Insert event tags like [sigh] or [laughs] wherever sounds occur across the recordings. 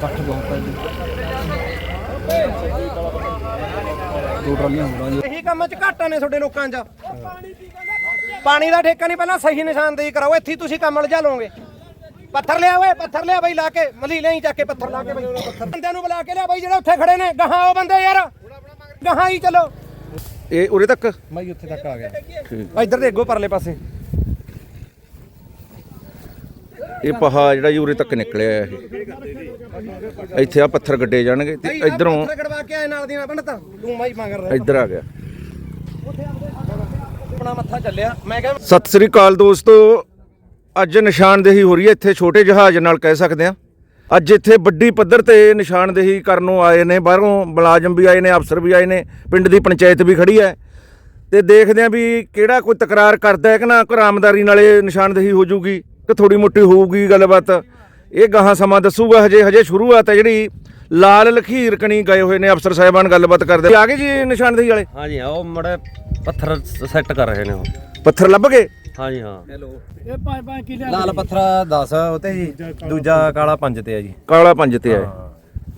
ਕੱਠ ਬਹੁਤ ਹੈ ਜੀ। ਦੋ ਟਰਾਲੀਆਂ ਹੋਰਾਂ ਜੀ। ਇਹੀ ਕੰਮ 'ਚ ਘਾਟਾ ਨੇ ਤੁਹਾਡੇ ਲੋਕਾਂ 'ਚ। ਪਾਣੀ ਦਾ ਠੇਕਾ ਨਹੀਂ ਪਹਿਲਾਂ ਸਹੀ ਨਿਸ਼ਾਨਦੇਹੀ ਕਰਾਓ ਇੱਥੇ ਹੀ ਤੁਸੀਂ ਕੰਮ ਲਜਾ ਲਓਗੇ। ਪੱਥਰ ਲਿਆ ਓਏ ਪੱਥਰ ਲਿਆ ਬਈ ਲਾ ਕੇ ਮਲੀ ਲਈ ਚੱਕ ਕੇ ਪੱਥਰ ਲਾ ਕੇ ਬਈ। ਬੰਦਿਆਂ ਨੂੰ ਬੁਲਾ ਕੇ ਲਿਆ ਬਈ ਜਿਹੜੇ ਉੱਥੇ ਖੜੇ ਨੇ ਗਾਹਾਂ ਉਹ ਬੰਦੇ ਯਾਰ। ਗਾਹਾਂ ਹੀ ਚਲੋ। ਇਹ ਉਰੇ ਤੱਕ? ਮੈਂ ਜੀ ਉੱਥੇ ਤੱਕ ਆ ਗਿਆ। ਇੱਧਰ ਦੇਖੋ ਪਰਲੇ ਪਾਸੇ। ਇਹ ਪਹਾ ਜਿਹੜਾ ਉਰੇ ਤੱਕ ਨਿਕਲਿਆ ਇਹ। ਇੱਥੇ ਆ ਪੱਥਰ ਗੱਡੇ ਜਾਣਗੇ ਤੇ ਇਧਰੋਂ ਪੱਥਰ ਕਢਵਾ ਕੇ ਆਏ ਨਾਲ ਦੀ ਨਾਲ ਬਣਤਾ ਤੂੰ। ਮਾਈ ਮੰਗ ਰਿਹਾ। ਇੱਧਰ ਆ ਗਿਆ। ਆਪਣਾ ਮੱਥਾ ਚੱਲਿਆ। ਮੈਂ ਕਿਹਾ ਸਤਿ ਸ੍ਰੀ ਅਕਾਲ ਦੋਸਤੋ। ਅੱਜ ਨਿਸ਼ਾਨਦੇਹੀ ਹੋ ਰਹੀ ਹੈ। ਇੱਥੇ ਛੋਟੇ ਜਹਾਜ਼ ਨਾਲ ਕਹਿ ਸਕਦੇ ਆ ਅੱਜ ਇੱਥੇ ਵੱਡੀ ਪੱਧਰ ਤੇ ਨਿਸ਼ਾਨਦੇਹੀ ਕਰਨ ਨੂੰ ਆਏ ਨੇ। ਬਾਹਰੋਂ ਮੁਲਾਜ਼ਮ ਵੀ ਆਏ ਨੇ ਅਫਸਰ ਵੀ ਆਏ ਨੇ। ਪਿੰਡ ਦੀ ਪੰਚਾਇਤ ਵੀ ਖੜੀ ਹੈ। ਤੇ ਦੇਖਦੇ ਆ ਵੀ ਕਿਹੜਾ ਕੋਈ ਤਕਰਾਰ ਕਰਦਾ ਹੈ ਕਿ ਨਾ। ਕਰਾਮਦਾਰੀ ਨਾਲੇ ਨਿਸ਼ਾਨਦੇਹੀ ਹੋ ਜੂਗੀ ਕਿ ਥੋੜੀ ਮੋਟੀ ਹੋਊਗੀ ਗੱਲਬਾਤ। ਇਹ ਗਾਹਾਂ ਸਮਾਂ ਦੱਸੂਗਾ ਹਜੇ ਹਜੇ ਸ਼ੁਰੂਆਤ ਹੈ ਜਿਹੜੀ ਲਾਲ ਲਖੀਰ ਕਣੀ ਗਏ ਹੋਏ ਨੇ ਅਫਸਰ ਸਾਹਿਬਾਨ ਗੱਲਬਾਤ ਕਰਦੇ। ਆ ਗਏ ਜੀ ਨਿਸ਼ਾਨਦੇਹੀ ਵਾਲੇ? ਹਾਂਜੀ ਹਾਂ ਉਹ ਮੜੇ ਪੱਥਰ ਸੈੱਟ ਕਰ ਰਹੇ ਨੇ ਉਹ। ਪੱਥਰ ਲੱਭ ਗਏ? ਹਾਂਜੀ ਹਾਂ। ਲਾਲ ਪੱਥਰਾ 10 ਉਤੇ ਜੀ ਦੂਜਾ ਕਾਲਾ 5 ਤੇ ਆ ਜੀ। ਕਾਲਾ ਪੰਜ ਤੇ ਹੈ।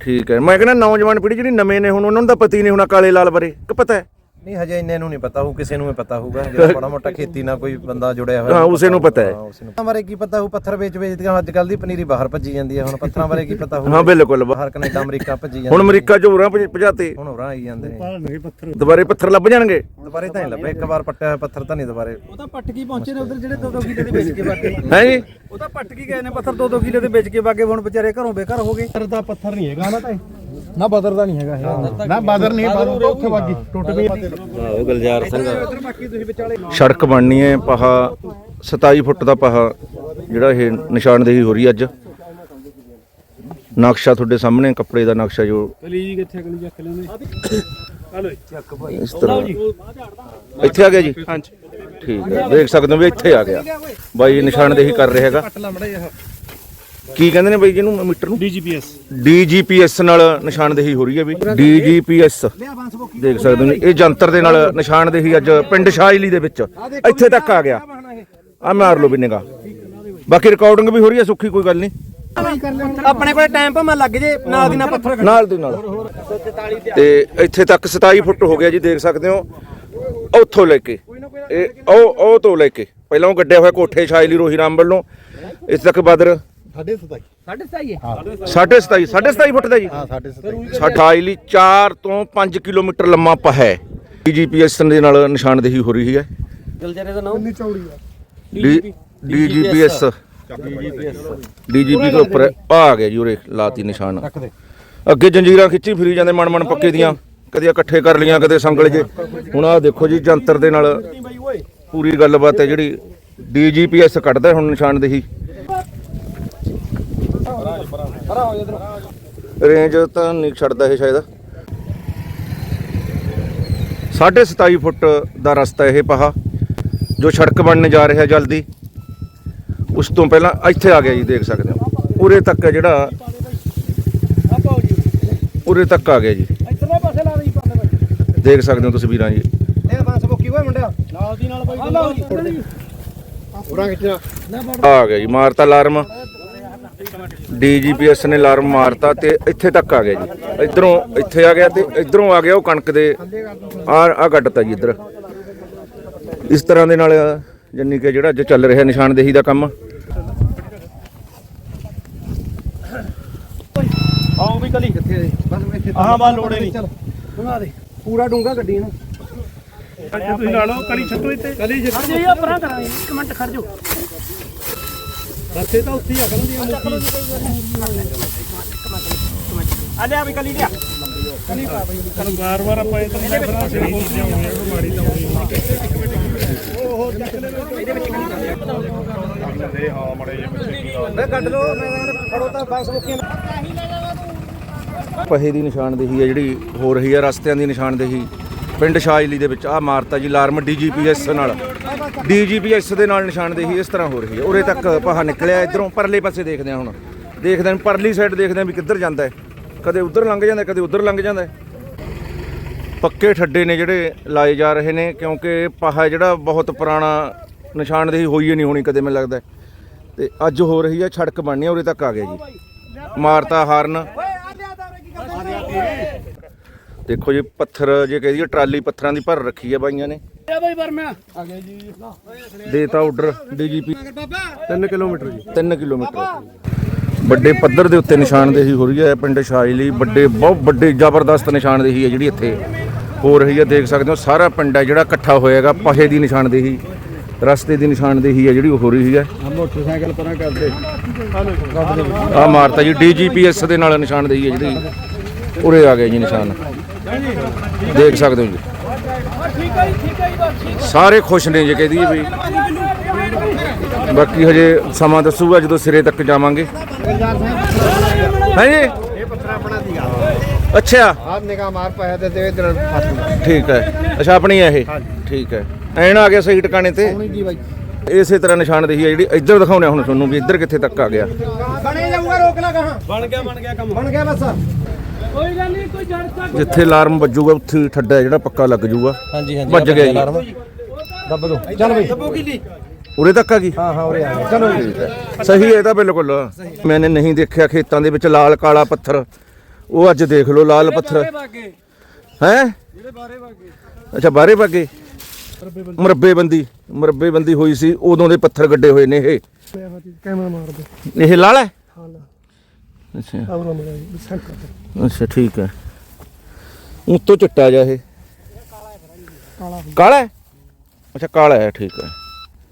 ਠੀਕ ਹੈ। ਮੈਂ ਕਹਿੰਦਾ ਨੌਜਵਾਨ ਪੀੜ੍ਹੀ ਜਿਹੜੀ ਨਵੇਂ ਨੇ ਹੁਣ ਉਹਨਾਂ ਨੂੰ ਤਾਂ ਪਤਾ ਹੀ ਨਹੀਂ ਹੋਣਾ ਕਾਲੇ ਲਾਲ ਬਾਰੇ। ਕਿ ਪਤਾ ਹੈ? ਨਹੀਂ ਹਜੇ ਇੰਨੇ ਨੂੰ ਨਹੀਂ ਪਤਾ ਹੋਊ ਕਿਸੇ ਨੂੰ ਵੀ ਪਤਾ ਹੋਊਗਾ। ਜਿਹੜਾ [laughs] ਬੜਾ ਮੋਟਾ ਖੇਤੀ ਨਾਲ ਕੋਈ ਬੰਦਾ ਜੁੜਿਆ ਹੋਇਆ ਹਾਂ ਉਸੇ ਨੂੰ ਪਤਾ ਹੈ। ਹਾਂ, ਉਸ ਨੂੰ ਬਾਰੇ ਕੀ ਪਤਾ ਹੋਊ ਪੱਥਰ ਵੇਚ ਵੇਚਦੀਆਂ ਅੱਜ ਕੱਲ ਦੀ ਪਨੀਰੀ ਬਾਹਰ ਭੱਜੀ ਜਾਂਦੀ ਹੈ। ਹੁਣ ਪੱਥਰਾਂ ਬਾਰੇ ਕੀ ਪਤਾ ਹੋਊ ਹਾਂ ਬਿਲਕੁਲ। ਬਾਹਰ ਕੈਨੇਡਾ ਅਮਰੀਕਾ ਭੱਜੀ ਹੁਣ ਜਾਂਦੀ ਅਮਰੀਕਾ ਚ ਹੋਰਾਂ ਭਜਾਤੇ। ਹੁਣ ਹੋਰਾਂ ਆਈ ਜਾਂਦੇ ਨੇ। ਦੁਬਾਰੇ ਪੱਥਰ ਲੱਭ ਜਾਣਗੇ? ਦੁਬਾਰੇ ਤਾਂ ਨਹੀਂ ਲੱਭੇ ਇੱਕ ਵਾਰ ਪੱਟਿਆ ਹੋਇਆ ਪੱਥਰ ਤਾਂ ਨਹੀਂ ਦੁਬਾਰੇ। ਉਹ ਤਾਂ ਪੱਟ ਕੀ ਪਹੁੰਚੇ ਨੇ ਉਧਰ ਜਿਹੜੇ 2-2 ਕਿਲੇ ਦੇ ਵੇਚ ਕੇ ਬਾਗੇ ਹੈ ਜੀ? ਉਹ ਤਾਂ ਪੱਟ ਕੀ ਗਏ ਨੇ ਪੱਥਰ 2-2 ਕਿਲੇ ਦੇ ਵੇਚ ਕੇ ਬਾਗੇ ਹੁਣ ਵਿਚਾਰੇ ਘਰੋਂ ਬੇਘਰ ਹੋ ਗਏ। ਦਾ ਪੱਥਰ ਨਹੀਂ ਹੈਗਾ ਨਾ ਤਾਂ ਨਾ ਬਦਰ ਦਾ ਨਹੀਂ ਹੈਗਾ ਇਹ। ਨਾ ਬਦਰ ਨਹੀਂ ਬਦਰ ਉੱਥੇ ਵਾਗੀ ਟੁੱਟ ਗਈ ਉਹ ਗਲਜਾਰ ਸਿੰਘ ਸੜਕ ਬਣਨੀ ਹੈ ਪਹਾ 27 ਫੁੱਟ ਦਾ ਪਹਾ ਜਿਹੜਾ ਇਹ ਨਿਸ਼ਾਨਦੇਹੀ ਹੋ ਰਹੀ ਅੱਜ। ਨਕਸ਼ਾ ਤੁਹਾਡੇ ਸਾਹਮਣੇ ਕੱਪੜੇ ਦਾ ਨਕਸ਼ਾ ਜੋ ਕਲੀ ਜੀ ਕਿੱਥੇ ਕਲੀ ਚੱਕ ਲੈਂਦੇ। ਹਲੋ ਇਸ ਤਰ੍ਹਾਂ। ਇੱਥੇ ਆ ਗਿਆ ਜੀ? ਹਾਂਜੀ। ਠੀਕ ਹੈ ਦੇਖ ਸਕਦੇ ਹੋ ਵੀ ਇੱਥੇ ਆ ਗਿਆ। ਬਾਈ ਨਿਸ਼ਾਨਦੇਹੀ ਕਰ ਰਿਹਾ ਹੈਗਾ। ਕੀ ਕਹਿੰਦੇ ਨੇ ਬਾਈ ਜਿਹਨੂੰ ਮੀਟਰ ਨੂੰ? ਡੀਜੀਪੀਐਸ। ਡੀਜੀਪੀਐਸ ਨਾਲ ਨਿਸ਼ਾਨਦੇਹੀ ਹੋ ਰਹੀ ਹੈ ਵੀ ਡੀਜੀਪੀਐਸ। ਦੇਖ ਸਕਦੇ ਹੋ ਇਹ ਜੰਤਰ ਦੇ ਨਾਲ ਨਿਸ਼ਾਨਦੇਹੀ ਅੱਜ ਪਿੰਡ ਸ਼ਾਹਲੀ ਦੇ ਵਿੱਚ। ਇੱਥੇ ਤੱਕ ਆ ਗਿਆ। ਆ ਮਾਰ ਲਓ ਵੀ ਨਿਗਾ ਬਾਕੀ ਰਿਕਾਰਡਿੰਗ ਵੀ ਹੋ ਰਹੀ ਹੈ ਸੁੱਖੀ ਕੋਈ ਗੱਲ ਨਹੀਂ। ਆਪਣੇ ਕੋਲੇ ਟਾਈਮ ਭਾਵੇਂ ਲੱਗ ਜੇ ਨਾਲ ਦੀ ਨਾਲ ਪੱਥਰ ਨਾਲ ਦੀ ਨਾਲ। ਤੇ ਇੱਥੇ ਤੱਕ 27 ਫੁੱਟ ਹੋ ਗਿਆ ਜੀ ਦੇਖ ਸਕਦੇ ਹੋ। ਉੱਥੋਂ ਲੈ ਕੇ। ਇਹ ਉਹ ਉਹ ਤੋਂ ਲੈ ਕੇ। ਪਹਿਲਾਂ ਉਹ ਗੱਡਿਆ ਹੋਇਆ ਕੋਠੇ ਸ਼ਾਇਲੀ ਰੋਹੀ ਰਾਮ ਵੱਲੋਂ। ਇਸ ਤੱਕ ਬਦਰ। 27 27 ਫੁੱਟ ਦਾ ਜੀ। ਹਾਂ 27 ਲਈ 4 ਤੋਂ 5 ਕਿਲੋਮੀਟਰ ਲੰਮਾ ਪਹਾ ਹੈ। ਜੀਪੀਐਸ ਦੇ ਨਾਲ ਨਿਸ਼ਾਨਦੇਹੀ ਹੋ ਰਹੀ ਹੈ। ਗਲਜਾਰੇ ਦਾ ਨਾਮ? ਡੀਜੀਪੀਐਸ। ਡੀਜੀਪੀ ਦੇ ਉੱਪਰ ਆ ਆ ਗਿਆ ਜੀ ਉਰੇ ਲਾਤੀ ਨਿਸ਼ਾਨ। ਅੱਗੇ ਜੰਜੀਰਾਂ ਖਿੱਚੀ ਫਿਰੀ ਜਾਂਦੇ ਮਨ ਮਨ ਪੱਕੇ ਦੀਆਂ। ਕਦੇ ਇਕੱਠੇ ਕਰ ਲੀਆਂ ਕਦੇ ਸੰਗਲ ਜੇ। ਹੁਣ ਆਹ ਦੇਖੋ ਜੀ ਜੰਤਰ ਦੇ ਨਾਲ ਪੂਰੀ ਗੱਲਬਾਤ ਹੈ ਜਿਹੜੀ ਡੀਜੀਪੀਐਸ ਕੱਢਦਾ ਹੁਣ ਨਿਸ਼ਾਨਦੇਹੀ। ਰੇਂਜ ਤਾਂ ਨਹੀਂ ਛੱਡਦਾ ਇਹ ਸ਼ਾਇਦ। 27 ਫੁੱਟ ਦਾ ਰਸਤਾ ਇਹ ਪਹਾ, ਜੋ ਸੜਕ ਬਣਨ ਜਾ ਰਿਹਾ ਜਲਦੀ। ਉਸ ਤੋਂ ਪਹਿਲਾਂ ਇੱਥੇ ਆ ਗਿਆ ਜੀ, ਦੇਖ ਸਕਦੇ ਹੋ। ਉਰੇ ਤੱਕ ਹੈ ਜਿਹੜਾ, ਉਰੇ ਤੱਕ ਆ ਗਿਆ ਜੀ। ਇਧਰਲੇ ਪਾਸੇ ਲਾ ਦੇ ਪਾਸੇ ਦੇਖ ਸਕਦੇ ਹੋ ਤੁਸੀਂ ਵੀਰਾਂ ਜੀ। ਇਹ ਬਾਂਸ ਬੋਕੀ ਓਏ ਮੁੰਡਿਆ ਨਾਲ ਦੀ ਨਾਲ ਬਾਈ ਆ ਗਿਆ ਜੀ, ਮਾਰਤਾ ਅਲਾਰਮ। ਡੀਜੀਪੀਐਸ ਨੇ ਅਲਾਰਮ ਮਾਰਤਾ ਤੇ ਇੱਥੇ ਤੱਕ ਆ ਗਿਆ ਜੀ। ਇਧਰੋਂ ਇੱਥੇ ਆ ਗਿਆ ਤੇ ਇਧਰੋਂ ਆ ਗਿਆ ਉਹ ਕਣਕ ਦੇ। ਆ ਆ ਕੱਟਤਾ ਜੀ ਇਧਰ। ਇਸ ਤਰ੍ਹਾਂ ਦੇ ਨਾਲ ਜੰਨੀ ਕਿ ਜਿਹੜਾ ਅੱਜ ਚੱਲ ਰਿਹਾ ਨਿਸ਼ਾਨਦੇਹੀ ਦਾ ਕੰਮ। ਆਓ ਵੀ ਕਲੀ ਕਿੱਥੇ ਬਸ ਇੱਥੇ ਆਹਾਂ ਬਾ ਲੋੜੇ ਨਹੀਂ। ਬਣਾ ਦੇ। ਪੂਰਾ ਡੂੰਗਾ ਗੱਡੀ ਨੂੰ। ਤੁਸੀਂ ਲਾ ਲਓ ਕਲੀ ਛੱਡੋ ਇੱਥੇ। ਕਲੀ ਛੱਡੋ। ਜੀ ਆ ਪਰਾਂ ਕਰਾਂਗੇ। ਇੱਕ ਮਿੰਟ ਖੜ ਜਾਓ। ਰਸਤੇ ਤਾਂ ਉੱਥੇ ਹੀ ਆ ਕਰਨ ਦੀ ਆ ਲਿਆ ਵੀ ਕਲੀ ਲਿਆ। ਕਲੀ ਪਾ ਬਈ ਵਾਰ ਵਾਰ ਆਪਾਂ ਇਹ ਤਾਂ ਮੈਂ ਫਰਾਂ ਸਹੀ ਚੀਜ਼ਾਂ ਹੋਣੀਆਂ ਮਾੜੀ ਤਾਂ ਹੋਣੀ ਮੈਂ ਕੱਢ ਲੋ ਮੈਂ ਫੜੋ ਤਾਂ ਬਾਂਸ ਬੋਕੀ ਪਹੇ ਦੀ ਨਿਸ਼ਾਨਦੇਹੀ ਹੈ ਜਿਹੜੀ ਹੋ ਰਹੀ ਹੈ ਰਸਤਿਆਂ ਦੀ ਨਿਸ਼ਾਨਦੇਹੀ। ਪਿੰਡ ਸ਼ਾਇਲੀ ਦੇ ਵਿੱਚ ਆ ਮਾਰਤਾ ਜੀ ਅਲਾਰਮ ਡੀਜੀਪੀਐਸ ਨਾਲ। ਡੀਜੀਪੀਐਸ ਦੇ ਨਾਲ ਨਿਸ਼ਾਨਦੇਹੀ ਇਸ ਤਰ੍ਹਾਂ ਹੋ ਰਹੀ ਹੈ। ਉਰੇ ਤੱਕ ਪਹਾ ਨਿਕਲਿਆ, ਇਧਰੋਂ ਪਰਲੇ ਪਾਸੇ ਦੇਖਦੇ ਹਾਂ ਹੁਣ। ਦੇਖਦੇ ਹਾਂ ਪਰਲੀ ਸਾਈਡ ਦੇਖਦੇ ਹਾਂ ਵੀ ਕਿੱਧਰ ਜਾਂਦਾ ਹੈ। ਕਦੇ ਉਧਰ ਲੰਘ ਜਾਂਦਾ ਕਦੇ ਉਧਰ ਲੰਘ ਜਾਂਦਾ ਪੱਕੇ ਠੱਡੇ ਨੇ ਜਿਹੜੇ ਲਾਏ ਜਾ ਰਹੇ ਨੇ, ਕਿਉਂਕਿ ਪਹਾ ਜਿਹੜਾ ਬਹੁਤ ਪੁਰਾਣਾ ਨਿਸ਼ਾਨਦੇਹੀ ਹੋਈ ਹੀ ਨਹੀਂ ਹੋਣੀ ਕਦੇ ਮੈਨੂੰ ਲੱਗਦਾ ਹੈ। ਤੇ ਅੱਜ ਹੋ ਰਹੀ ਹੈ, ਛੜਕ ਬਣਨੀ ਉਰੇ ਤੱਕ ਆ ਗਿਆ ਜੀ। ਮਾਰਤਾ ਹਾਰਨ ਓਏ ਆ ਲਿਆ ਤਾਂ ਕੀ ਕਰਦਾ ਦੇਖੋ ਜੀ ਪੱਥਰ ਜੇ ਕਹਦੀ ਟਰਾਲੀ ਪੱਥਰਾਂ ਦੀ ਭਰ ਰੱਖੀ ਹੈ ਬਾਈਆਂ ਨੇ। ਦੇਤਾ ਆਰਡਰ ਡੀਜੀਪੀ। 3 ਕਿਲੋਮੀਟਰ ਜੀ। 3 ਕਿਲੋਮੀਟਰ। ਵੱਡੇ ਪੱਧਰ ਦੇ ਉੱਤੇ ਨਿਸ਼ਾਨਦੇਹੀ ਹੋ ਰਹੀ ਹੈ ਪਿੰਡ ਸ਼ਾਇਲੀ ਵੱਡੇ ਬਹੁਤ ਵੱਡੇ ਜ਼ਬਰਦਸਤ ਨਿਸ਼ਾਨਦੇਹੀ ਹੈ ਜਿਹੜੀ ਇੱਥੇ ਹੋ ਰਹੀ ਹੈ। ਦੇਖ ਸਕਦੇ ਹੋ ਸਾਰਾ ਪਿੰਡ ਹੈ ਜਿਹੜਾ ਇਕੱਠਾ ਹੋਏਗਾ ਪਹੇ ਦੀ ਨਿਸ਼ਾਨਦੇਹੀ ਰਸਤੇ ਦੀ ਨਿਸ਼ਾਨਦੇਹੀ ਹੈ ਜਿਹੜੀ ਉਹ ਹੋ ਰਹੀ ਹੈ। ਮੋਟਰਸਾਈਕਲ ਪਰਾਂ ਕਰਦੇ। ਆ ਮਾਰਤਾ ਜੀ ਡੀਜੀਪੀਐਸ ਦੇ ਨਾਲ ਨਿਸ਼ਾਨਦੇਹੀ ਹੈ ਜਿਹੜੀ। ਉਰੇ ਆ ਗਏ ਜੀ ਨਿਸ਼ਾਨ। ਦੇਖ ਸਕਦੇ ਹੋ ਜੀ। ਸਾਰੇ ਖੁਸ਼ ਨੇ ਜੇ ਕਹਦੀ ਵੀ। ਬਾਕੀ ਹਜੇ ਸਮਾਂ ਦੱਸੂਗਾ ਜਦੋਂ ਸਿਰੇ ਤੱਕ ਜਾਵਾਂਗੇ। ਹਾਂਜੀ ਇਹ ਪੱਥਰ ਆਪਣਾ ਦੀਗਾ ਅੱਛਾ। ਆਹ ਨਿਗਾਹ ਮਾਰ ਪਾਇਆ ਤੇ ਤੇ ਇਧਰ ਠੀਕ ਹੈ। ਅੱਛਾ ਆਪਣੀ ਹੈ ਇਹ? ਠੀਕ ਹੈ। ਐਨ ਆ ਗਿਆ ਸਹੀ ਟਿਕਾਣੇ ਤੇ। ਇਸੇ ਤਰ੍ਹਾਂ ਨਿਸ਼ਾਨਦੇਹੀ ਹੈ ਜਿਹੜੀ ਇੱਧਰ ਦਿਖਾਉਣੇ ਹੁਣ ਤੁਹਾਨੂੰ ਵੀ ਇੱਧਰ ਕਿੱਥੇ ਤੱਕ ਆ ਗਿਆ। ਬਣੇ ਜਾਊਗਾ ਰੋਕ ਲਾ ਕਹਾਂ। ਬਣ ਗਿਆ ਬਣ ਗਿਆ ਕੰਮ। ਬਣ ਗਿਆ ਬਸ। ਜਿੱਥੇ ਅਲਾਰਮ ਵੱਜੂਗਾ ਉੱਥੇ ਠੱਡਾ ਜਿਹੜਾ ਪੱਕਾ ਲੱਗ ਜੂਗਾ। ਹਾਂਜੀ ਹਾਂਜੀ ਵੱਜ ਗਿਆ ਜੀ। ਦੱਬ ਦੋ। ਚੱਲ ਬਈ। ਉਰੇ ਤੱਕ ਆ ਗਈ? ਹਾਂ ਹਾਂ ਉਰੇ ਆ ਗਿਆ ਚਲੋ ਠੀਕ ਹੈ ਸਹੀ ਹੈ ਤਾਂ ਬਿਲਕੁਲ। ਮੈਨੇ ਨਹੀਂ ਦੇਖਿਆ ਖੇਤਾਂ ਦੇ ਵਿੱਚ ਲਾਲ ਕਾਲਾ ਪੱਥਰ। ਉਹ ਅੱਜ ਦੇਖ ਲਓ ਲਾਲ ਪੱਥਰ। ਹੈ? ਅੱਛਾ ਬਾਰੇ ਬਾਗੇ ਮੁਰੱਬੇ ਬੰਦੀ ਮੁਰੱਬੇ ਬੰਦੀ ਹੋਈ ਸੀ ਉਦੋਂ ਦੇ ਪੱਥਰ ਗੱਡੇ ਹੋਏ ਨੇ ਇਹ। ਕੈਮਰਾ ਮਾਰ ਦੇ ਇਹ ਲਾਲ ਹੈ? ਹਾਂ ਅੱਛਾ ਸੰਕ ਠੀਕ ਹੈ। ਉੱਤੋਂ ਚਿੱਟਾ ਜਾ ਇਹ। ਕਾਲਾ ਹੈ? ਅੱਛਾ ਕਾਲਾ ਹੈ ਠੀਕ ਹੈ।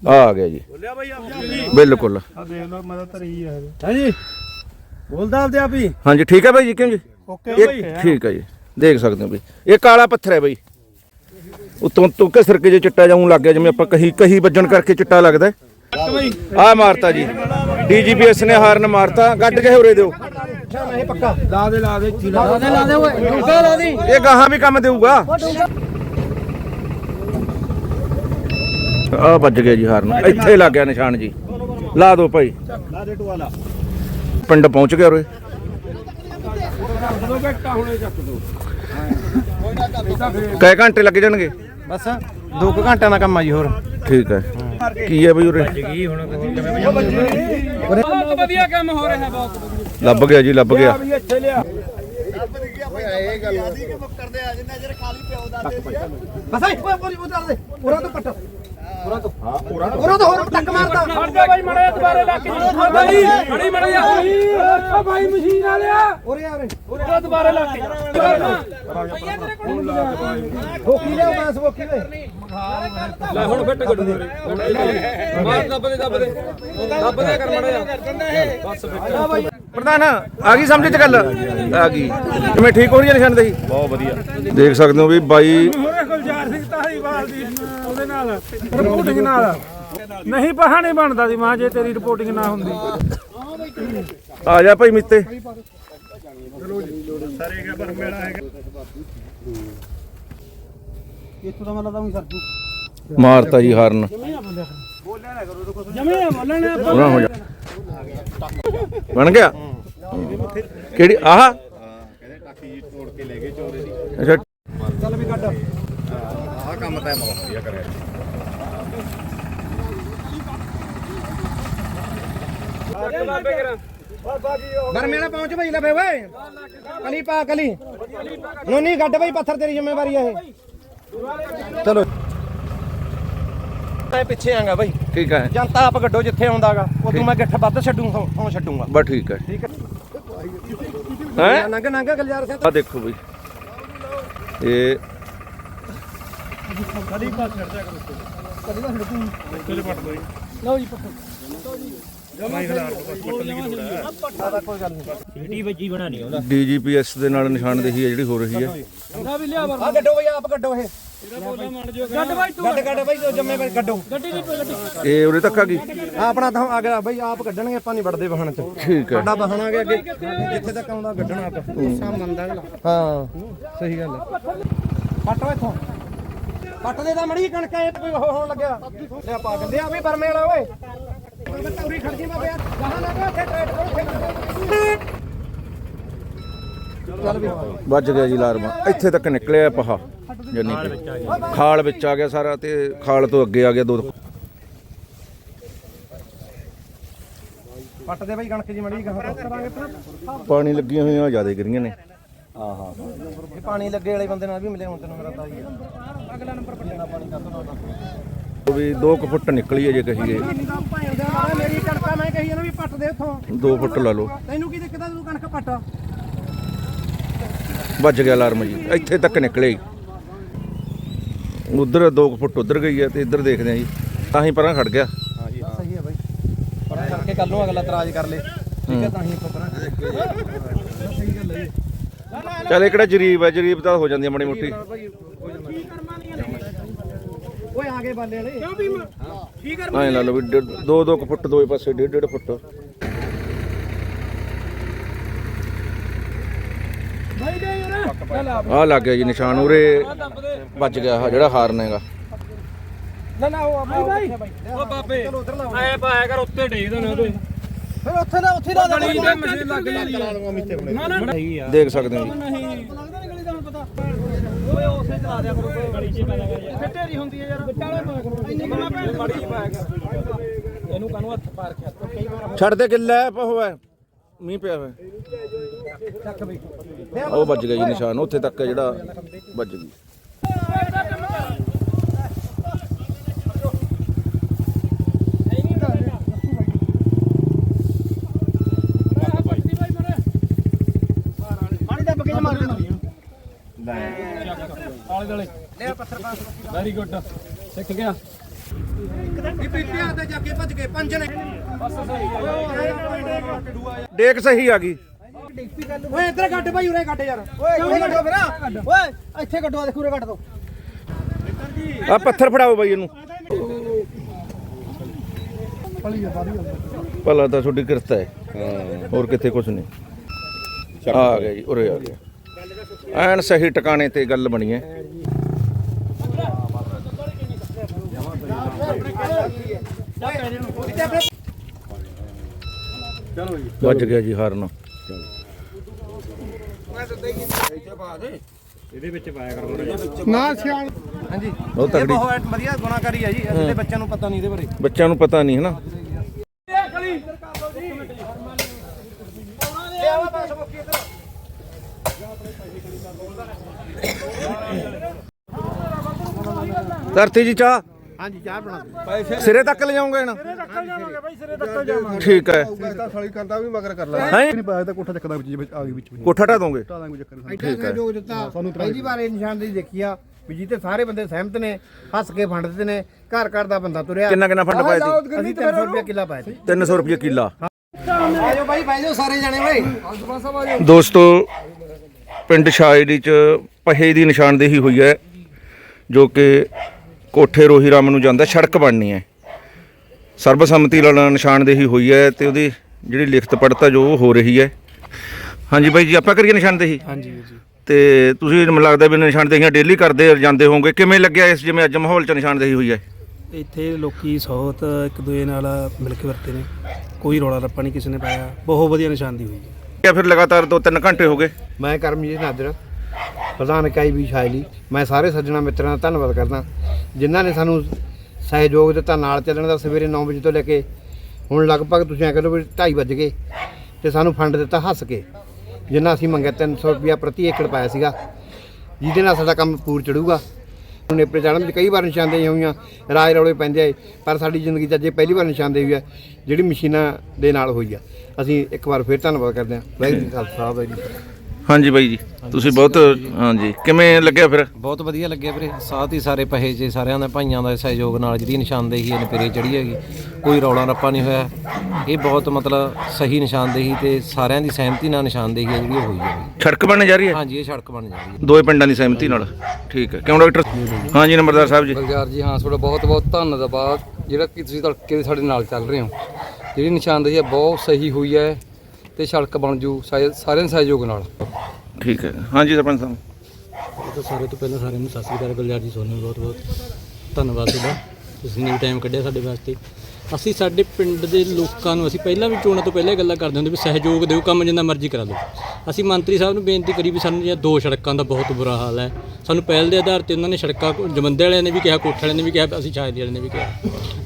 ਆ ਆ ਗਿਆ ਜੀ। ਬਿਲਕੁਲ। ਆ ਦੇਖ ਲਓ ਮੈਂ ਤਾਂ ਧਰੀ ਆ ਹਾਂਜੀ। ਬੋਲਦਾ ਆਪਦੇ ਆਪ ਹੀ। ਹਾਂਜੀ ਠੀਕ ਹੈ ਭਾਈ ਜੀ ਕਿਉਂ ਜੀ? ਓਕੇ ਇਹ ਠੀਕ ਹੈ ਜੀ। ਦੇਖ ਸਕਦੇ ਹੋ ਬਈ। ਇਹ ਕਾਲਾ ਪੱਥਰ ਹੈ ਬਈ। ਉਤੋਂ ਤੋਂ ਘਸਰ ਕੇ ਜੇ ਚਿੱਟਾ ਜਾਉਂ ਲੱਗ ਗਿਆ ਜਿਵੇਂ ਆਪਾਂ ਕਹੀ ਕਹੀ ਵੱਜਣ ਕਰਕੇ ਚਿੱਟਾ ਲੱਗਦਾ ਆ ਮਾਰਤਾ ਜੀ। ਡੀਜੀਪੀਐਸ ਨੇ ਹਾਰਨ ਮਾਰਤਾ। ਗੱਡ ਕੇ ਉਰੇ ਦਿਓ। ਇਹ ਪੱਕਾ। ਲਾ ਦੇ ਲਾ ਦੇ ਲਾ ਦੇ ਲਾ ਦੇ ਓਏ ਡੂੰਗਾ ਲਾ ਦੀ। ਇਹ ਗਾਹਾਂ ਵੀ ਕੰਮ ਦੇਊਗਾ। ਆ ਵੱਜ ਗਿਆ ਜੀ ਹਾਰਨ। ਇੱਥੇ ਲੱਗ ਗਿਆ ਨਿਸ਼ਾਨ ਜੀ। ਲਾ ਦਿਓ ਭਾਈ। ਲਾ ਦੇ ਟੂਆ ਲਾ ਪਿੰਡ ਪਹੁੰਚ ਗਿਆ ਉਰੇ। ਕਈ ਘੰਟੇ ਲੱਗ ਜਾਣਗੇ। ਬਸ 2 ਘੰਟਿਆਂ ਦਾ ਕੰਮ ਆ ਜੀ ਹੋਰ। ਠੀਕ ਹੈ। ਕੀ ਹੈ ਬਈ ਉਰੇ? ਬਹੁਤ ਵਧੀਆ ਕੰਮ ਹੋ ਰਿਹਾ ਬਹੁਤ ਲੱਭ ਗਿਆ ਜੀ ਲੱਭ ਗਿਆ। ਇੱਥੇ ਲਿਆ। ਬਸ ਓਏ ਓਏ ਉਧਰ ਦੇ। ਉਰਾਂ ਤੋਂ ਪੱਟ। ਉਰਾਂ ਤੋਂ। ਹਾਂ ਉਰਾਂ ਤੋਂ। ਉਰਾਂ ਤੋਂ ਹੋਰ ਟੱਕ ਮਾਰਦਾ। ਖੜ ਜਾ ਬਾਈ ਮੜੇ ਦੁਬਾਰੇ ਲੱਗ ਜੀ। ਬਾਈ ਖੜੀ ਮੜੇ ਜਾ ਆ ਬਾਈ ਮਸ਼ੀਨ ਆ ਲਿਆ ਉਰੇ ਆ ਉਰੇ ਉਹ ਦੁਬਾਰੇ ਲੱਗ ਕੇ ਠੋਕੀ ਲਿਆ ਬਾਸ ਠੋਕੀ ਵੇ ਲੈ ਹੁਣ ਫਿੱਟ ਗੱਡੂ ਮਾਰ ਦੱਬ ਦੇ ਦੱਬ ਦੇ। ਦੱਬ ਦੇ ਕਰ ਮੜਾ ਬਸ ਫਿੱਟ। ਪ੍ਰਧਾਨ ਆ ਗਈ ਸਮਝ ਚ ਗੱਲ? ਆ ਗਈ। ਕਿਵੇਂ ਠੀਕ ਹੋ ਰਹੀ ਹੈ ਨਿਸ਼ਾਨਦੇਹੀ ਬਹੁਤ ਵਧੀਆ। ਦੇਖ ਸਕਦੇ ਹੋ ਵੀ ਬਾਈ ਹੋਰੇ ਗੁਲਜ਼ਾਰ ਸਿੰਘ ਧਾਰੀਵਾਲ ਦੀ ਉਹਦੇ ਨਾਲ ਰਿਪੋਰਟਿੰਗ ਨਾਲ। ਨਹੀਂ ਪਹਾ ਨਹੀਂ ਬਣਦਾ ਸੀ ਮਾਂ ਜੇ ਤੇਰੀ ਰਿਪੋਰਟਿੰਗ ਨਾ ਹੁੰਦੀ। ਆ ਜਾ ਭਾਈ ਮਿੱਤੇ। ਇੱਥੋਂ ਤਾਂ ਸਰਜੂ ਮਾਰਤਾ ਜੀ ਹਾਰਨ। ਜਮੇ ਬੋਲਣ ਉਹਨਾਂ ਹੋ ਜਾ। ਬਣ ਗਿਆ? ਕਿਹੜੀ, ਆਹ? ਅੱਛਾ। ਚੱਲ ਵੀ ਕੱਢ ਗਰਮੇ ਨਾਲ ਪਹੁੰਚ ਭਾਈ ਲੈ ਓਏ। ਕਲੀ ਪਾ, ਕਲੀ। ਨੋ ਗੱਡ ਭਾਈ ਪੱਥਰ ਤੇਰੀ ਜ਼ਿੰਮੇਵਾਰੀ ਆ ਇਹ। ਚਲੋ। ਮੈਂ ਪਿੱਛੇ ਆਂਗਾ ਭਾਈ ਠੀਕ ਹੈ। ਜਨਤਾ ਆਪ ਗੱਡੋ ਜਿੱਥੇ ਆਉਂਦਾਗਾ ਉਦੋਂ ਮੈਂ ਗਿੱਠ ਵੱਧ ਛੱਡੂ ਹਾਂ ਛੱਡੂਗਾ। ਬਸ ਠੀਕ ਹੈ। ਠੀਕ ਹੈ। ਹੈ? ਨੰਗ ਨੰਗ ਗਲਜਾਰ ਸਿੰਘ। ਆ ਦੇਖੋ ਬਈ। ਇਹ ਡੀਜੀਪੀਐਸ ਦੇ ਨਾਲ ਨਿਸ਼ਾਨਦੇਹੀ ਹੈ ਜਿਹੜੀ ਹੋ ਰਹੀ ਹੈ। ਆ ਗੱਡੋ ਭਾਈ ਆਪ ਗੱਡੋ ਇਹ। ਗੱਡ ਬਾਈ ਤੂੰ। ਗੱਡ ਗੱਡ ਭਾਈ ਜੋ ਜ਼ਿੰਮੇਵਾਰੀ ਗੱਡੋ ਗੱਡੀ ਦੀ ਗੱਡੀ। ਇਹ ਉਰੇ ਤੱਕ ਆ ਗਈ ਆ ਆਪਣਾ ਤਾਂ ਆ ਗਿਆ ਭਾਈ ਆਪ ਕੱਢਣਗੇ ਆਪਾਂ ਨਹੀਂ ਵੜਦੇ ਵਾਹਣ ਚ। ਠੀਕ ਹੈ ਸਾਡਾ ਵਾਹਣਾਗੇ ਅੱਗੇ। ਜਿੱਥੇ ਤੱਕ ਆਉਂਦਾ ਕੱਢਣਾ ਆਪ। ਮੰਨਦਾ ਹਾਂ ਸਹੀ ਗੱਲ ਹੈ ਪੱਟੋ ਇੱਥੋਂ। ਪੱਟ ਦੇ ਤਾਂ ਮੜੀ ਕਣਕ ਐ ਕੋਈ ਉਹ ਹੋਣ ਲੱਗਿਆ। ਤੇ ਪਾ ਦਿੰਦੇ ਆ ਵੀ ਬਰਮੇ ਵਾਲਾ ਓਏ। ਮੈਂ ਤੌਰੀ ਖੜ ਜੀ ਮੈਂ ਬਿਆ ਜਹਾਂ ਲੱਗਾ ਉੱਥੇ ਟਰੈਟ ਕਰੋ ਚੱਲ ਵੀ। ਵੱਜ ਗਿਆ ਜੀ ਅਲਾਰਮ। ਇੱਥੇ ਤੱਕ ਨਿਕਲਿਆ ਪਹਾ। ਜਾਨੀ ਖਾਲ ਵਿੱਚ ਆ ਗਿਆ ਸਾਰਾ ਤੇ ਖਾਲ ਤੋਂ ਅੱਗੇ ਆ ਗਿਆ ਦੋ ਪੱਟ ਦੇ ਬਾਈ ਕਣਕ ਜੀ ਮੜੀ ਗਾਹ ਕਰਾਂਗੇ ਪਾਣੀ ਲੱਗੀਆਂ ਹੋਈਆਂ ਜ਼ਿਆਦਾ ਗਿਰੀਆਂ ਨੇ। ਇਹ ਪਾਣੀ ਲੱਗੇ ਵਾਲੇ ਬੰਦੇ ਨਾਲ ਵੀ ਮਿਲੇ ਹੁਣ ਤੈਨੂੰ ਮੇਰਾ ਤਾਂ ਹੀ ਅਗਲਾ ਨੰਬਰ ਪੱਟਣਾ ਪਾਣੀ ਕੱਢ ਉਹ ਵੀ 2 ਫੁੱਟ ਨਿਕਲੀ ਹੈ ਜੇ ਕਹੀਏ। ਮੇਰੀ ਕਣਕਾਂ ਮੈਂ ਕਹੀ ਇਹਨੂੰ ਵੀ ਪੱਟ ਦੇ ਉੱਥੋਂ। 2 ਫੁੱਟ ਲਾ ਲਓ। ਤੈਨੂੰ ਕੀ ਦਿੱਕਤ ਆ ਤੂੰ ਕਣਕ ਪੱਟ। ਵੱਜ ਗਿਆ ਅਲਾਰਮ ਜੀ। ਇੱਥੇ ਤੱਕ ਨਿਕਲੇ। ਉਧਰ 2 ਫੁੱਟ ਉਧਰ ਗਈ ਹੈ ਤੇ ਇੱਧਰ ਦੇਖਦੇ ਆ ਜੀ। ਤਾਂ ਹੀ ਪਰਾਂ ਖੜ ਗਿਆ। ਸਹੀ ਹੈ। ਬਾਈ ਪਰਾਂ ਕਰਕੇ ਕੱਲ ਨੂੰ ਅਗਲਾ ਇਤਰਾਜ਼ ਕਰ ਲੇ। ਠੀਕ ਹੈ ਤਾਂ ਹੀ ਆਪਾਂ ਪਰਾਂ ਸਹੀ ਗੱਲ ਹੈ। ਚੱਲ ਇਹ ਕਿਹੜਾ ਜਰੀਬ ਹੈ ਜਰੀਬ ਤਾਂ ਹੋ ਜਾਂਦੀ ਹੈ ਮਾੜੀ ਮੋਟੀ। ਓਏ ਆ ਗਏ ਬਾਲੇ ਵਾਲੇ। ਕਿਉਂ ਵੀ ਠੀਕ ਹੈ ਐਂ ਲਾ ਲਓ ਵੀ 2 2 ਫੁੱਟ ਦੋਏ ਪਾਸੇ 1.5 1.5 ਫੁੱਟ। ਆ ਲੱਗ ਗਿਆ ਜੀ ਨਿਸ਼ਾਨ ਉਰੇ ਵੱਜ ਗਿਆ ਆਹ ਜਿਹੜਾ ਹਾਰਨ ਹੈਗਾ। ਨਾ ਨਾ ਉਹ ਬਾਈ। ਉਹ ਬਾਬੇ ਚਲੋ ਉਧਰ ਲਾਓ ਐ ਪਾਇਆ ਕਰ ਉੱਤੇ ਡੇਗ ਦੇਣੇ ਉਹਦੇ। ਫਿਰ ਉੱਥੇ ਨਾ ਉੱਥੇ ਦੇ ਗਲੀ ਦੇ ਮਸ਼ੀਨ ਲੱਗ ਜਾਂਦੀ ਨਾ ਨਾ ਦੇਖ ਸਕਦੇ ਹੋ ਜੀ। ਨਹੀਂ। ਲੱਗਦਾ ਨਹੀਂ ਗਲੀ ਦਾ ਹੁਣ ਪਤਾ। ਓਏ ਉਸੇ ਚਲਾ ਦਿਆ ਕਰੋ ਗਲੀ 'ਚ ਪੈ ਜਾ ਕਰ ਯਾਰ ਢੇਰੀ ਹੁੰਦੀ ਹੈ ਯਾਰ। ਵਿਚਾਲੇ ਪਾਇਆ ਕਰੋ। ਇੰਨੀ ਕਿੰਨਾ ਭੈਣ ਮਾੜੀ ਪਾਇਆ ਕਰ। ਇਹਨੂੰ ਕਾਨੂੰ ਹੱਥ ਪਾਰ ਵਾਰ ਛੱਡ ਦੇ ਗਿੱਲਾ ਮੀਂਹ ਪਿਆ ਹੋਇਆ। ਚੱਕ ਬਈ। ਉਹ ਵੱਜ ਗਿਆ ਜੀ ਨਿਸ਼ਾਨ ਉੱਥੇ ਤੱਕ ਜਿਹੜਾ ਵੱਜ ਗਈ। ਪਾਣੀ ਦੱਬ ਕੇ ਮਾਰ ਦੇਣਾ। ਆਲੇ ਦਾਲੇ ਲੈ ਪੱਥਰ ਪਾਸ ਵੈਰੀ ਗੁੱਡ ਸਿੱਖ ਗਿਆ। ਇਹ ਪੀਪਿਆ ਤੇ ਜਾ ਕੇ ਭੱਜ ਗਏ ਪੰਜ ਨੇ। ਡੇਕ ਸਹੀ ਆ ਗਈ। ਓਏ ਇੱਧਰ ਕੱਢ ਭਾਈ ਉਰੇ ਕੱਢ ਯਾਰ। ਓਏ ਕਿਉਂ ਕੱਢੋ ਫਿਰ। ਓਏ ਇੱਥੇ ਕੱਢੋ ਦੇਖੋ ਉਰੇ ਕੱਢ ਦੋ। ਆ ਪੱਥਰ ਫੜਾਓ ਬਾਈ ਇਹਨੂੰ। ਭਲਾ ਤਾਂ ਤੁਹਾਡੀ ਕਿਰਤ ਹੈ। ਹੋਰ ਕਿੱਥੇ ਕੁਛ ਨਹੀਂ। ਆ ਗਿਆ ਜੀ ਉਰੇ ਆ ਗਿਆ। ਐਨ ਸਹੀ ਟਿਕਾਣੇ ਤੇ ਗੱਲ ਬਣੀ ਹੈ। ਵੱਜ ਗਿਆ ਜੀ ਹਾਰਨ। ਨਾ ਸਿਆਣ ਹਾਂਜੀ। ਬਹੁਤ ਇਹ ਤਗੜੀ। ਬਹੁਤ ਵਧੀਆ ਗੁਨਾਹਕਾਰੀ ਹੈ ਜੀ ਇਹਦੇ ਬੱਚਿਆਂ ਨੂੰ ਪਤਾ ਨਹੀਂ ਇਹਦੇ ਬਾਰੇ। ਬੱਚਿਆਂ ਨੂੰ ਪਤਾ ਨਹੀਂ ਹੈ ਨਾ ਲਿਆਵਾ ਬਸ ਮੁੱਕੀ ਇੱਧਰ ਧਰਤੀ ਜੀ ਚਾਹ। ਹਾਂਜੀ ਚਾਹ ਬਣਾ ਦੇ ਸਿਰੇ ਤੱਕ ਲੈ ਜਾਓਗੇ ਨਾ ਟੱਕਰ ਜਾਵਾਂਗੇ ਬਾਈ ਸਿਰੇ ਟੱਕਰ ਜਾਵਾਂਗੇ ਠੀਕ ਹੈ। ਤਾਂ ਸਾਲੀ ਕਰਦਾ ਵੀ ਮਗਰ ਕਰ ਲੈ। ਹੈਂ? ਨਹੀਂ ਪਾਇਆ ਤਾਂ ਕੋਠਾ ਚੱਕਦਾ ਵਿੱਚ ਵਿੱਚ ਆ ਗਈ ਵਿੱਚ ਕੋਠਾ ਢਾ ਦੋਗੇ? ਟਾਲਾਂ ਕੋਈ ਚੱਕਰ ਨਹੀਂ ਠੀਕ ਹੈ। ਜੋ ਦਿੱਤਾ। ਪਹਿਲੀ ਵਾਰ ਇਹ ਨਿਸ਼ਾਨਦੇਹੀ ਦੇਖੀ ਆ ਵੀ ਜਿੱਤੇ ਸਾਰੇ ਬੰਦੇ ਸਹਿਮਤ ਨੇ ਹੱਸ ਕੇ ਫੰਡਦੇ ਨੇ ਘਰ ਘਰ ਦਾ ਬੰਦਾ ਤੁਰਿਆ। ਕਿੰਨਾ ਕਿੰਨਾ ਫੰਡ ਪਾਇਆ ਸੀ? ਅਸੀਂ 300 ਰੁਪਏ ਕਿੱਲਾ ਪਾਇਆ ਸੀ। 300 ਰੁਪਏ ਕਿੱਲਾ। ਆਜੋ ਬਾਈ ਬਹਿ ਜਾਓ ਸਾਰੇ ਜਣੇ ਓਏ ਦੋਸਤੋ ਪਿੰਡ ਸ਼ਾਇਰੀ ਚ ਪਹੇ ਦੀ ਨਿਸ਼ਾਨਦੇਹੀ ਹੋਈ ਹੈ ਜੋ ਕਿ ਕੋਠੇ ਰੋਹੀ ਰਾਮ ਨੂੰ ਜਾਂਦਾ ਸੜਕ ਬਣਨੀ ਹੈ। ਸਰਬਸੰਮਤੀ ਨਾਲ ਨਿਸ਼ਾਨਦੇਹੀ ਹੋਈ ਹੈ ਤੇ ਉਹਦੀ ਜਿਹੜੀ ਲਿਖਤ ਪੜਤਾ ਜੋ ਉਹ ਹੋ ਰਹੀ ਹੈ। ਹਾਂਜੀ ਬਾਈ ਜੀ ਆਪਾਂ ਕਰੀਏ ਨਿਸ਼ਾਨਦੇਹੀ? ਹਾਂਜੀ ਜੀ। ਤੇ ਤੁਸੀਂ ਮੈਨੂੰ ਲੱਗਦਾ ਵੀ ਨਿਸ਼ਾਨਦੇਹੀਆਂ ਡੇਲੀ ਕਰਦੇ ਜਾਂਦੇ ਹੋਵੋਗੇ। ਕਿਵੇਂ ਲੱਗਿਆ ਇਸ ਜਿਵੇਂ ਅੱਜ ਮਾਹੌਲ ਚ ਨਿਸ਼ਾਨਦੇਹੀ ਹੋਈ ਹੈ? ਇੱਥੇ ਲੋਕੀ ਸੌਤ ਇੱਕ ਦੂਏ ਨਾਲ ਮਿਲ ਕੇ ਵਰਤੇ ਨੇ। ਕੋਈ ਰੌਲਾ ਰੱਪਾ ਨਹੀਂ ਕਿਸੇ ਨੇ ਪਾਇਆ। ਬਹੁਤ ਵਧੀਆ ਨਿਸ਼ਾਨਦੀ ਹੋਈ ਹੈ। ਜਾਂ ਫਿਰ ਲਗਾਤਾਰ 2-3 ਘੰਟੇ ਹੋ ਗਏ। ਮੈਂ ਕਰਮਜੀਤ ਨਾਦਰ ਪ੍ਰਧਾਨ ਇਕਾਈ ਵੀ ਸ਼ਾਇਲੀ ਮੈਂ ਸਾਰੇ ਸੱਜਣਾ ਮਿੱਤਰਾਂ ਦਾ ਧੰਨਵਾਦ ਕਰਦਾ। ਜਿਨ੍ਹਾਂ ਨੇ ਸਾਨੂੰ ਸਹਿਯੋਗ ਦਿੱਤਾ ਨਾਲ ਚੱਲਣ ਦਾ ਸਵੇਰੇ 9 ਵਜੇ ਤੋਂ ਲੈ ਕੇ ਹੁਣ ਲਗਭਗ ਤੁਸੀਂ ਐ ਕਰੋ ਵੀ 2:30 ਵੱਜ ਗਏ ਤੇ ਸਾਨੂੰ ਫੰਡ ਦਿੱਤਾ ਹੱਸ ਕੇ, ਜਿੰਨਾ ਅਸੀਂ ਮੰਗਿਆ 300 ਰੁਪਿਆ ਪ੍ਰਤੀ ਏਕੜ ਪਾਇਆ ਸੀਗਾ, ਜਿਹਦੇ ਨਾਲ ਸਾਡਾ ਕੰਮ ਪੂਰ ਚੜੂਗਾ। ਨੇਪਰੇ ਪ੍ਰਚਾਰਨ ਵਿੱਚ ਕਈ ਵਾਰ ਨਿਸ਼ਾਨਦੇਹੀਆਂ ਹੋਈਆਂ, ਰਾਜ ਰੌਲੇ ਪੈਂਦੇ ਆਏ ਪਰ ਸਾਡੀ ਜ਼ਿੰਦਗੀ 'ਚ ਅੱਜ ਇਹ ਪਹਿਲੀ ਵਾਰ ਨਿਸ਼ਾਨਦੇਹੀ ਹੋਈ ਆ, ਜਿਹੜੀ ਮਸ਼ੀਨਾਂ ਦੇ ਨਾਲ ਹੋਈ ਆ। ਅਸੀਂ ਇੱਕ ਵਾਰ ਫਿਰ ਧੰਨਵਾਦ ਕਰਦੇ ਹਾਂ। ਵਾਹਿਗੁਰੂ ਜੀ ਖਾਲਸਾ, ਵਾਹਿਗੁਰੂ ਹਾਂਜੀ ਬਾਈ ਜੀ ਤੁਸੀਂ ਬਹੁਤ ਹਾਂਜੀ ਕਿਵੇਂ ਲੱਗਿਆ ਫਿਰ? ਬਹੁਤ ਵਧੀਆ ਲੱਗਿਆ ਵੀਰੇ ਸਾਥ ਹੀ ਸਾਰੇ ਪਹੇ ਜੇ ਸਾਰਿਆਂ ਦਾ ਭਾਈਆਂ ਦਾ ਸਹਿਯੋਗ ਨਾਲ ਜਿਹੜੀ ਨਿਸ਼ਾਨਦੇਹੀ ਇਹਨੇ ਪਰੇ ਚੜੀ ਹੈਗੀ ਕੋਈ ਰੌਲਾ ਰੱਪਾ ਨਹੀਂ ਹੋਇਆ। ਇਹ ਬਹੁਤ ਮਤਲਬ ਸਹੀ ਨਿਸ਼ਾਨਦੇਹੀ ਤੇ ਸਾਰਿਆਂ ਦੀ ਸਹਿਮਤੀ ਨਾਲ ਨਿਸ਼ਾਨਦੇਹੀ ਹੈ ਜਿਹੜੀ ਉਹ ਹੋਈ ਹੈ ਸੜਕ ਬਣਨ ਜਾ ਰਹੀ ਹੈ? ਹਾਂਜੀ ਇਹ ਸੜਕ ਬਣ ਜਾ ਰਹੀ ਹੈ। ਦੋਏ ਪਿੰਡਾਂ ਦੀ ਸਹਿਮਤੀ ਨਾਲ। ਠੀਕ ਹੈ ਕਿਉਂ ਡਾਕਟਰ? ਹਾਂਜੀ ਨੰਬਰਦਾਰ ਸਾਹਿਬ ਜੀ। ਬਲਜਾਰ ਜੀ ਹਾਂ ਤੁਹਾਡਾ ਬਹੁਤ ਬਹੁਤ ਧੰਨਵਾਦ। ਜਿਹੜਾ ਕਿ ਤੁਸੀਂ ਤੜਕੇ ਦੇ ਸਾਡੇ ਨਾਲ ਚੱਲ ਰਹੇ ਹੋ ਜਿਹੜੀ ਨਿਸ਼ਾਨਦੇਹੀ ਹੈ ਬਹੁਤ ਸਹੀ ਹੋਈ ਹੈ। ਤੇ ਸੜਕ ਬਣ ਜੂ ਸਾਰੇ- ਸਾਰਿਆਂ ਦੇ ਸਹਿਯੋਗ ਨਾਲ। ਠੀਕ ਹੈ। ਹਾਂਜੀ ਸਰਪੰਚ ਸਾਹਿਬ। ਤਾਂ ਸਾਰੇ ਤੋਂ ਪਹਿਲਾਂ ਸਾਰਿਆਂ ਨੂੰ ਸਤਿ ਸ੍ਰੀ ਅਕਾਲ ਗੁਲਜ਼ਾਰ ਜੀ ਤੁਹਾਨੂੰ ਬਹੁਤ ਬਹੁਤ ਧੰਨਵਾਦ ਤੁਹਾਡਾ। ਤੁਸੀਂ ਨੇ ਟਾਈਮ ਕੱਢਿਆ ਸਾਡੇ ਵਾਸਤੇ। ਅਸੀਂ ਸਾਡੇ ਪਿੰਡ ਦੇ ਲੋਕਾਂ ਨੂੰ, ਅਸੀਂ ਪਹਿਲਾਂ ਵੀ ਚੋਣਾਂ ਤੋਂ ਪਹਿਲਾਂ ਗੱਲਾਂ ਕਰਦੇ ਹੁੰਦੇ ਵੀ ਸਹਿਯੋਗ ਦਿਓ, ਕੰਮ ਜਿੰਨਾ ਮਰਜ਼ੀ ਕਰਾ ਲਓ ਅਸੀਂ ਮੰਤਰੀ ਸਾਹਿਬ ਨੂੰ ਬੇਨਤੀ ਕਰੀ ਵੀ ਸਾਨੂੰ ਜਿਹੜੀਆਂ ਦੋ ਸੜਕਾਂ ਦਾ ਬਹੁਤ ਬੁਰਾ ਹਾਲ ਹੈ। ਸਾਨੂੰ ਪਹਿਲ ਦੇ ਆਧਾਰ ਤੇ ਉਹਨਾਂ ਨੇ ਸੜਕਾਂ ਜਮੰਦੇ ਵਾਲਿਆਂ ਨੇ ਵੀ ਕਿਹਾ, ਕੋਠੇ ਵਾਲਿਆਂ ਨੇ ਵੀ ਕਿਹਾ, ਅਸੀਂ ਸ਼ਾਇਦ ਵਾਲਿਆਂ ਨੇ ਵੀ ਕਿਹਾ।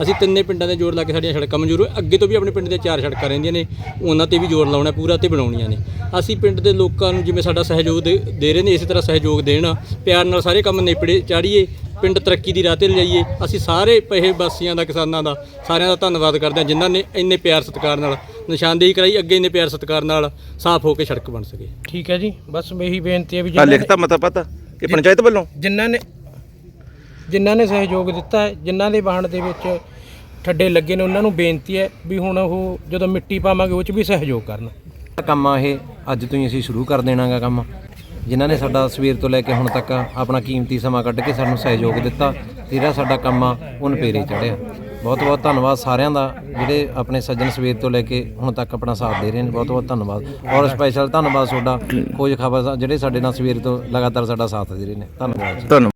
ਅਸੀਂ ਤਿੰਨੇ ਪਿੰਡਾਂ ਦੇ ਜੋੜ ਲਾ ਕੇ ਸਾਡੀਆਂ ਸੜਕਾਂ ਮਨਜ਼ੂਰ ਅੱਗੇ ਤੋਂ ਵੀ ਆਪਣੇ ਪਿੰਡ ਦੇ ਚਾਰ ਸੜਕਾਂ ਰਹਿੰਦੀਆਂ ਨੇ, ਉਹਨਾਂ ਤੇ ਵੀ ਜ਼ੋਰ ਲਾਉਣਾ ਪੂਰਾ ਤੇ ਬਣਾਉਣੀਆਂ ਨੇ। ਅਸੀਂ ਪਿੰਡ ਦੇ ਲੋਕਾਂ ਨੂੰ ਜਿਵੇਂ ਸਾਡਾ ਸਹਿਯੋਗ ਦੇ ਦੇ ਰਹੇ ਨੇ, ਇਸੇ ਤਰ੍ਹਾਂ ਸਹਿਯੋਗ ਦੇਣ, ਪਿਆਰ ਨਾਲ ਸਾਰੇ ਕੰਮ ਨੇਪੜੇ ਚਾੜੀਏ ਪਿੰਡ ਤਰੱਕੀ ਦੀ ਰਾਹ ਤੇ ਲਿਜਾਈਏ ਅਸੀਂ ਸਾਰੇ ਪਹੇ ਵਾਸੀਆਂ ਦਾ ਕਿਸਾਨਾਂ ਦਾ ਸਾਰਿਆਂ ਦਾ ਧੰਨਵਾਦ ਕਰਦੇ ਹਾਂ ਜਿਨ੍ਹਾਂ ਨੇ ਇੰਨੇ ਪਿਆਰ ਸਤਿਕਾਰ ਨਾਲ ਨਿਸ਼ਾਨਦੇਹੀ ਕਰਾਈ ਅੱਗੇ ਇੰਨੇ ਪਿਆਰ ਸਤਿਕਾਰ ਨਾਲ ਸਾਫ਼ ਹੋ ਕੇ ਸੜਕ ਬਣ ਸਕੇ। ਠੀਕ ਹੈ ਜੀ ਬਸ ਇਹੀ ਬੇਨਤੀ ਹੈ ਵੀ ਆ ਲਿਖਤਾ ਮਤਾ ਪਤਾ ਇਹ ਪੰਚਾਇਤ ਵੱਲੋਂ? ਜਿਨ੍ਹਾਂ ਨੇ ਜਿਨ੍ਹਾਂ ਨੇ ਸਹਿਯੋਗ ਦਿੱਤਾ ਹੈ ਜਿਨ੍ਹਾਂ ਦੇ ਵਾਹਣ ਦੇ ਵਿੱਚ ਠੱਡੇ ਲੱਗੇ ਨੇ ਉਹਨਾਂ ਨੂੰ ਬੇਨਤੀ ਹੈ ਵੀ ਹੁਣ ਉਹ ਜਦੋਂ ਮਿੱਟੀ ਪਾਵਾਂਗੇ ਉਹ 'ਚ ਵੀ ਸਹਿਯੋਗ ਕਰਨ। ਕੰਮ ਆ ਇਹ ਅੱਜ ਤੋਂ ਹੀ ਅਸੀਂ ਸ਼ੁਰੂ ਕਰ ਦੇਣਾਗਾ ਕੰਮ। ਜਿਨ੍ਹਾਂ ਨੇ ਸਾਡਾ ਸਵੇਰ ਤੋਂ ਲੈ ਕੇ ਹੁਣ ਤੱਕ ਆਪਣਾ ਕੀਮਤੀ ਸਮਾਂ ਕੱਢ ਕੇ ਸਾਨੂੰ ਸਹਿਯੋਗ ਦਿੱਤਾ ਤੇ ਜਿਹੜਾ ਸਾਡਾ ਕੰਮ ਆ ਉਹ ਨਪੇਰੇ ਚੜਿਆ ਬਹੁਤ ਬਹੁਤ ਧੰਨਵਾਦ ਸਾਰਿਆਂ ਦਾ, ਜਿਹੜੇ ਆਪਣੇ ਸੱਜਣ ਸਵੇਰ ਤੋਂ ਲੈ ਕੇ ਹੁਣ ਤੱਕ ਆਪਣਾ ਸਾਥ ਦੇ ਰਹੇ ਨੇ, ਬਹੁਤ ਬਹੁਤ ਧੰਨਵਾਦ। ਔਰ ਸਪੈਸ਼ਲ ਧੰਨਵਾਦ ਤੁਹਾਡਾ, ਖੋਜ ਖਬਰ ਜਿਹੜੇ ਸਾਡੇ ਨਾਲ ਸਵੇਰ ਤੋਂ ਲਗਾਤਾਰ ਸਾਡਾ ਸਾਥ ਦੇ ਰਹੇ ਨੇ। ਧੰਨਵਾਦ ਧੰਨਵਾਦ।